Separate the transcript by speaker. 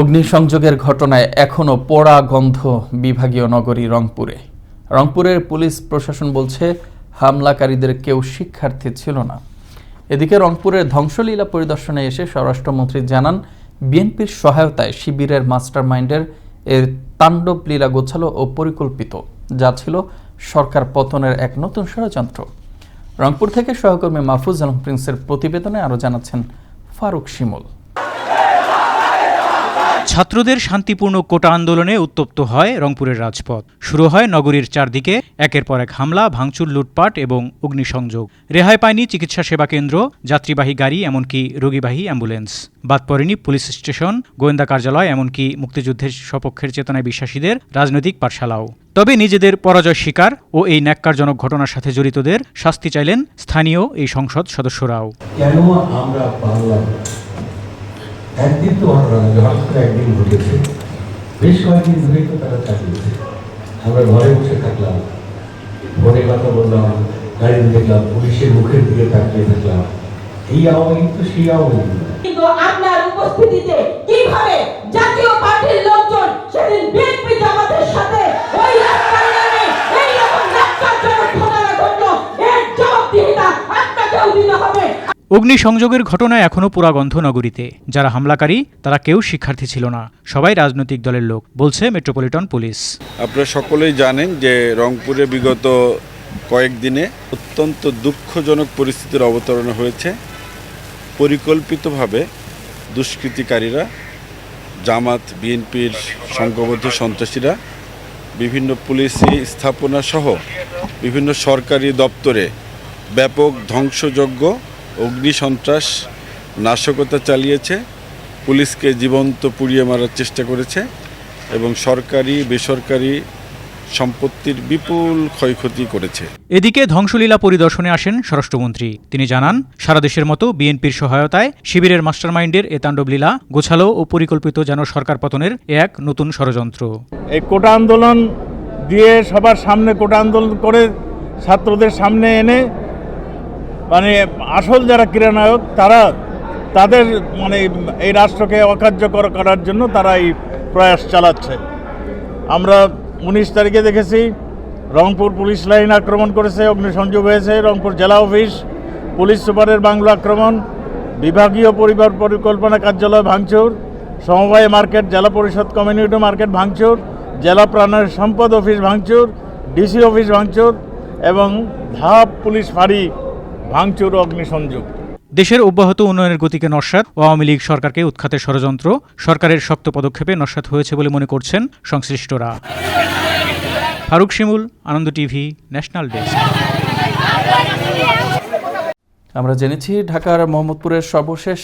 Speaker 1: অগ্নিসংযোগের ঘটনায় এখনও পোড়া গন্ধ বিভাগীয় নগরী রংপুরে। রংপুরের পুলিশ প্রশাসন বলছে, হামলাকারীদের কেউ শিক্ষার্থী ছিল না। এদিকে রংপুরের ধ্বংসলীলা পরিদর্শনে এসে স্বরাষ্ট্রমন্ত্রী জানান, বিএনপির সহায়তায় শিবিরের মাস্টারমাইন্ডের এর তাণ্ডব লীলা গোছালো ও পরিকল্পিত, যা ছিল সরকার পতনের এক নতুন ষড়যন্ত্র। রংপুর থেকে সহকর্মী মাহফুজ আলম প্রিন্সের প্রতিবেদনে আরও জানাচ্ছেন ফারুক শিমুল।
Speaker 2: ছাত্রদের শান্তিপূর্ণ কোটা আন্দোলনে উত্তপ্ত হয় রংপুরের রাজপথ। শুরু হয় নগরীর চারদিকে, একের পর এক হামলা, ভাঙচুর, লুটপাট এবং অগ্নিসংযোগ। রেহাই পায়নি চিকিৎসা সেবা কেন্দ্র, যাত্রীবাহী গাড়ি, এমনকি রোগীবাহী অ্যাম্বুলেন্স। বাদ পড়েনি পুলিশ স্টেশন, গোয়েন্দা কার্যালয়, এমনকি মুক্তিযুদ্ধের সপক্ষের চেতনায় বিশ্বাসীদের রাজনৈতিক পাঠশালাও। তবে নিজেদের পরাজয় স্বীকার ও এই ন্যাক্কারজনক ঘটনার সাথে জড়িতদের শাস্তি চাইলেন স্থানীয় এই সংসদ সদস্যরাও।
Speaker 3: কেন আমরা? একদিন তো ঘটনা নয়, হঠাৎ করে একদিন ঘটেছে বেশ কয়েকদিন ধরেই তো তারা চালিয়েছে আমরা ঘরে বসে থাকলাম ফোনে কথা বললাম গাড়ি দেখলাম পুলিশের মুখের দিকে তাকিয়ে থাকলাম। এই আওয়ামী লীগ তো সেই আওয়ামী লীগ
Speaker 4: কিন্তু আপনার উপস্থিতিতে কীভাবে জাতীয় পার্টির লোকজন সেদিন
Speaker 2: অগ্নিসংযোগের ঘটনায় এখনও পুরাগন্ধ নগরীতে। যারা হামলাকারী, তারা কেউ শিক্ষার্থী ছিল না। সবাই রাজনৈতিক দলের লোক, বলছে মেট্রোপলিটন পুলিশ।
Speaker 5: আপনারা সকলেই জানেন যে রংপুরে বিগত কয়েকদিনে অত্যন্ত দুঃখজনক পরিস্থিতির অবতরণ হয়েছে। পরিকল্পিতভাবে দুষ্কৃতিকারীরা, জামাত, বিএনপির সংঘবদ্ধ সন্ত্রাসীরা, বিভিন্ন পুলিশি স্থাপনা সহ বিভিন্ন সরকারি দপ্তরে ব্যাপক ধ্বংসযজ্ঞ অগ্নিসন্ত্রাস নাশকতা চালিয়েছে পুলিশকে জীবন্ত পুড়িয়ে মারার চেষ্টা করেছে এবং সরকারি বেসরকারি সম্পত্তির বিপুল ক্ষয়ক্ষতি করেছে।
Speaker 2: এদিকে ধ্বংসলীলা পরিদর্শনে আসেন স্বরাষ্ট্রমন্ত্রী। তিনি জানান সারা দেশের মতো বিএনপির সহায়তায় শিবিরের মাস্টারমাইন্ডের এ তাণ্ডবলীলা গোছালো ও পরিকল্পিত যেন সরকার পতনের এক নতুন ষড়যন্ত্র।
Speaker 6: এই কোটা আন্দোলন দিয়ে সবার সামনে কোটা আন্দোলন করে ছাত্রদের সামনে এনে মানে আসল যারা ক্রীড়ানায়ক, তারা তাদের মানে এই রাষ্ট্রকে অকার্যকর করার জন্য তারা এই প্রয়াস চালাচ্ছে। আমরা উনিশ তারিখে দেখেছি, রংপুর পুলিশ লাইন আক্রমণ করেছে, অগ্নিসংযোগ হয়েছে, রংপুর জেলা অফিস, পুলিশ সুপারের বাংলো আক্রমণ, বিভাগীয় পরিবার পরিকল্পনা কার্যালয় ভাঙচুর, সমবায় মার্কেট, জেলা পরিষদ কমিউনিটি মার্কেট ভাঙচুর, জেলা প্রাণের সম্পদ অফিস ভাঙচুর, ডিসি অফিস ভাঙচুর এবং ধাপ পুলিশ ফাঁড়ি ভাঙচুর অগ্নি অগ্নিসংযোগ।
Speaker 2: দেশের অব্যাহত উন্নয়নের গতিকে নস্বাত আওয়ামী লীগ সরকারকে উৎখাতের ষড়যন্ত্র সরকারের শক্ত পদক্ষেপে নস্বাত হয়েছে বলে মনে করছেন সংশ্লিষ্টরা। Faruk Shimul Ananda TV national desk.
Speaker 1: আমরা জেনেছি ঢাকার মোহাম্মদপুরের সর্বশেষ